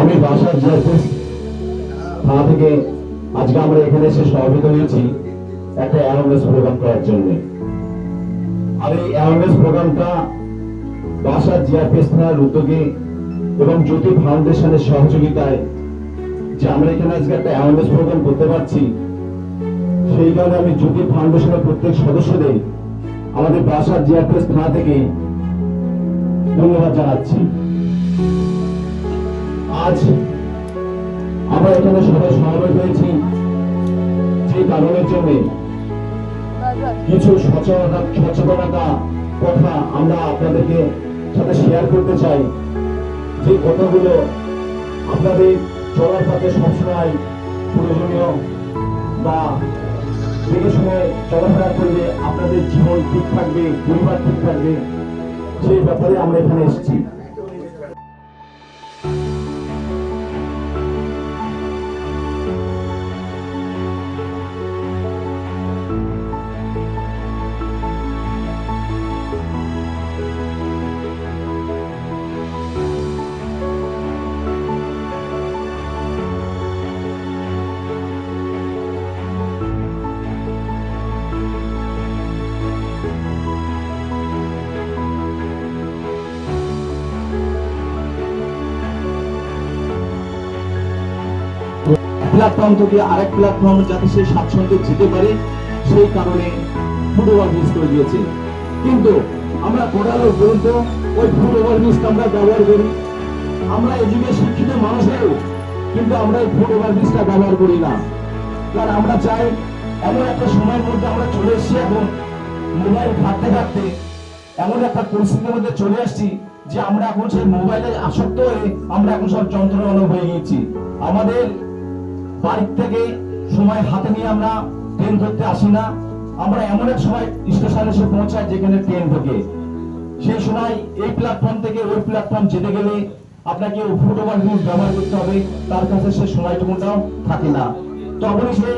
আমি বাসার জাস্টিস থানা থেকে আজকে আমরা এখানে এসে সমাবেত হয়েছি একটা অ্যাওয়ারনেস প্রোগ্রাম করার জন্য। আর এই অ্যাওয়ারনেস প্রোগ্রামটা বাসার জিআরপিএস থানার উদ্যোগে এবং জ্যোতি ফাউন্ডেশনের সহযোগিতায় যে আমরা এখানে আজকে একটা অ্যাওয়ারনেস প্রোগ্রাম করতে পারছি, সেই কারণে আমি জ্যোতি ফাউন্ডেশনের প্রত্যেক সদস্যদের আমাদের বাসার জিআরপিএস থানা থেকে ধন্যবাদ জানাচ্ছি। আজ আমরা এখানে সবাই সমবেত হয়েছি যে কারণের জন্য। কিছু সচেতনতা সচেতনতা কথা আমরা আপনাদেরকে সাথে শেয়ার করতে চাই। যে কথাগুলো আপনাদের চলার পথে সবসময় প্রয়োজনীয় বা দেখে শুনে চলাফেরা করলে আপনাদের জীবন ঠিক থাকবে, পরিবার ঠিক থাকবে, সেই ব্যাপারে আমরা এখানে এসেছি। প্ল্যাটফর্ম থেকে আরেক প্ল্যাটফর্ম যাতে সে স্বাচ্ছন্দ্যে যেতে পারে, সেই কারণে ফুট ওভারব্রিজ করে দিয়েছে। কিন্তু আমরা কোটালো পর্যন্ত ওই ফুট ওভারব্রিজটা আমরা ব্যবহার করি। আমরা যুগে শিক্ষিত মানুষেও কিন্তু আমরা এই ফুট ওভারব্রিজটা ব্যবহার করি না। কারণ আমরা চাই, এমন একটা সময়ের মধ্যে আমরা চলে এসেছি এখন মোবাইল ঘাটতে ঘাটতে এমন একটা পরিস্থিতির মধ্যে চলে আসছি যে আমরা এখন সেই মোবাইলে আসক্ত হয়ে আমরা এখন সব যন্ত্রণা হয়ে গেছি আমাদের বাড়ির থেকে সময় হাতে নিয়ে আমরা ট্রেন ধরতে আসি না। আমরা এমন এক সময় স্টেশনে এসে পৌঁছাই যেখানে ট্রেন ঢোকে। সেই সময় এই প্ল্যাটফর্ম থেকে ওই প্ল্যাটফর্ম যেতে গেলে আপনাকে ফুট ওভার ব্যবহার করতে হবে। তার কাছে সে সময়টুকুটাও থাকে না। তখনই সে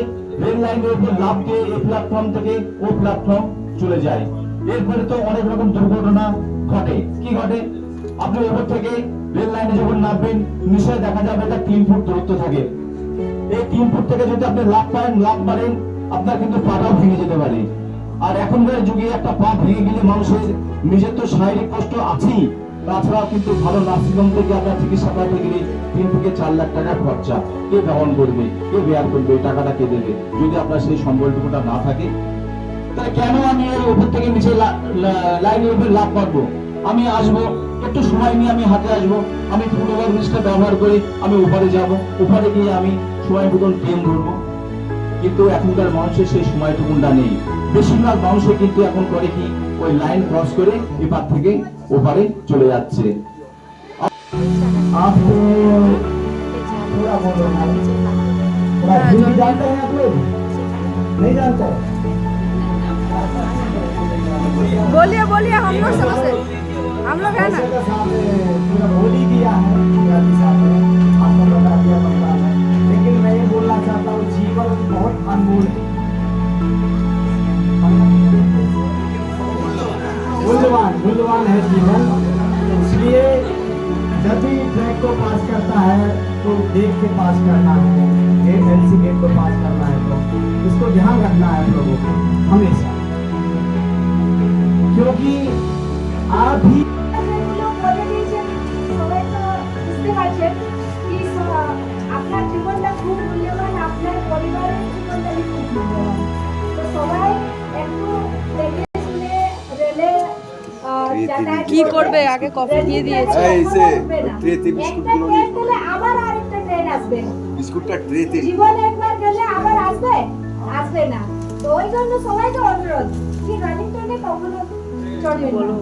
রেল লাইনের উপর লাভ দিয়ে এই প্ল্যাটফর্ম থেকে ও প্ল্যাটফর্ম চলে যায়। এরপরে তো অনেক রকম দুর্ঘটনা ঘটে। কি ঘটে? আপনি ওপর থেকে রেল লাইনে যখন নামবেন নিশ্চয় দেখা যাবে একটা তিন ফুট দূরত্ব থাকে। এই তিন ফুট থেকে যদি আপনি লাভ পান লাভ মারেন, আপনার কিন্তু পাটাও ভেঙে যেতে পারে। আর এখনকার যুগে একটা পা ভেঙে গেলে মানুষের নিজের তো শারীরিক কষ্ট আছেই। তাছাড়া কিন্তু ভালো নার্সিংহোম থেকে আপনার চিকিৎসা করাতে গেলে তিন থেকে চার লাখ টাকা খরচা। কে বহন করবে, কে বেয়ার করবে, টাকাটা কে দেবে? যদি আপনার সেই সম্বলটুকুটা না থাকে, তাহলে কেন আমি এর উপর থেকে নিচে লাইনের উপর লাভ পাবো আমি আসবো একটু সময় নিয়ে আমি হাতে আসবো আমি ফুট ওভার ব্রিজটা ব্যবহার করে আমি ওপারে যাব ওপারে গিয়ে আমি সময় মতন ট্রেন ধরবো কিন্তু এখনকার মানুষের সেই সময়টুকুনটা নেই বেশিরভাগ মানুষে কিন্তু এখন করে কি ওই লাইন ক্রস করে এপার থেকে ওপারে চলে যাচ্ছে আপনি थोड़ा बोलो ना थोड़ा हिंदी जानते हैं आप लोग नहीं जानते बोलिए बोलिए हम लोग समझते हम लोग है ना? लेकिन मैं ये बोलना चाहता हूँ, जीवन बहुत मूल्यवान है जीवन। इसलिए जब भी ट्रैक को पास करता है तो देख के पास करना है। गेट एल सी गेट को पास करना है तो। इसको ध्यान रखना है लोगों को, हमेशा। क्योंकि आप ही পারছেন কি আপনার জীবনটা খুব মূল্যবান আপনার পরিবারের জীবনটা খুব মূল্যবান। তো সবাই একটু দেখে শুনে রেলে কি করবে? আগে কফি দিয়ে দিয়েছে। এই যে, না। ট্রেতে একটা বিস্কুটগুলো নিয়ে- গেলে আবার আরেকটা ট্রেন আসবে। বিস্কুটটা ট্রেতে জীবনে একবার গেলে আবার আসবে? আসবে না। তো ওই জন্য সবাইকে অনুরোধ কি রানিং ট্রেনে কখনো চড়বে বলো।